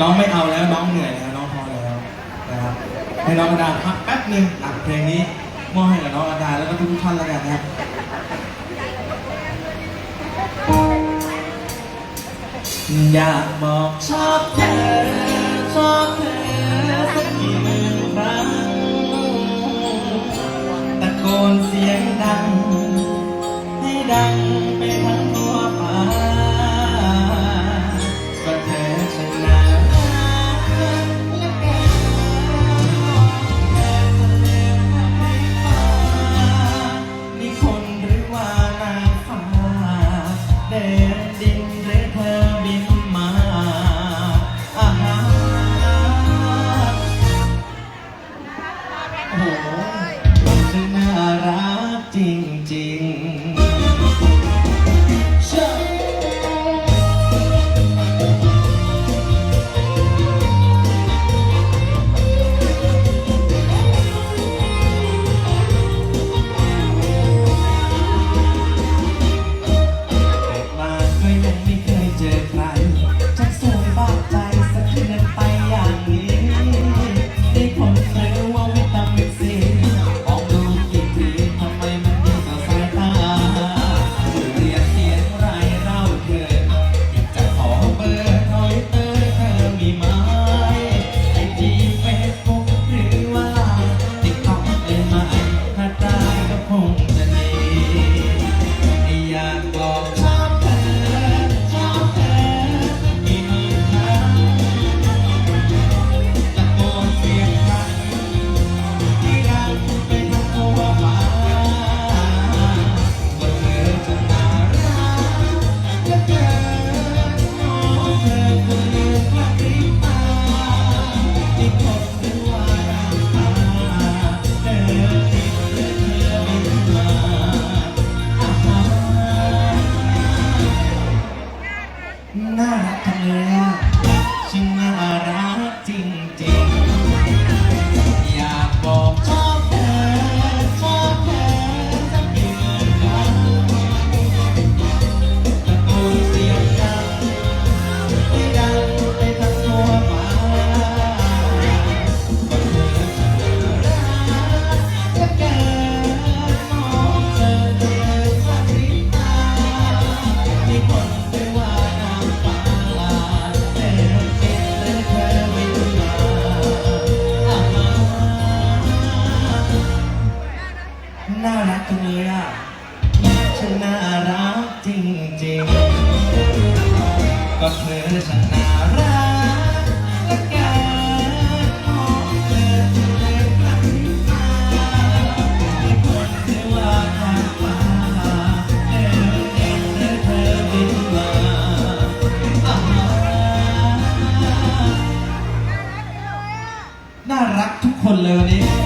น้องไม่เอาแล้วน้องเหนื่อยแล้วน้องพอแล้วนะครับให้น้องอดาพักแป๊บหนึ่งอัดเพลงนี้มอบให้กับน้องอดาแล้วก็ทุกท่านแล้วกันนะครับอยากบอกชอบเธอชอบเธอสักกี่หมื่นครั้งตะโกนเสียงดัง ให้ดังไปทั้ง จริง น่ารักจริงๆ ก็เพื่อฉันน่ารักและการมองเธอในครั้งตาไม่ควรที่ว่าทางฟ้าเดินเองเธอเธอบินมาน่ารักทุกคนเลยวันนี้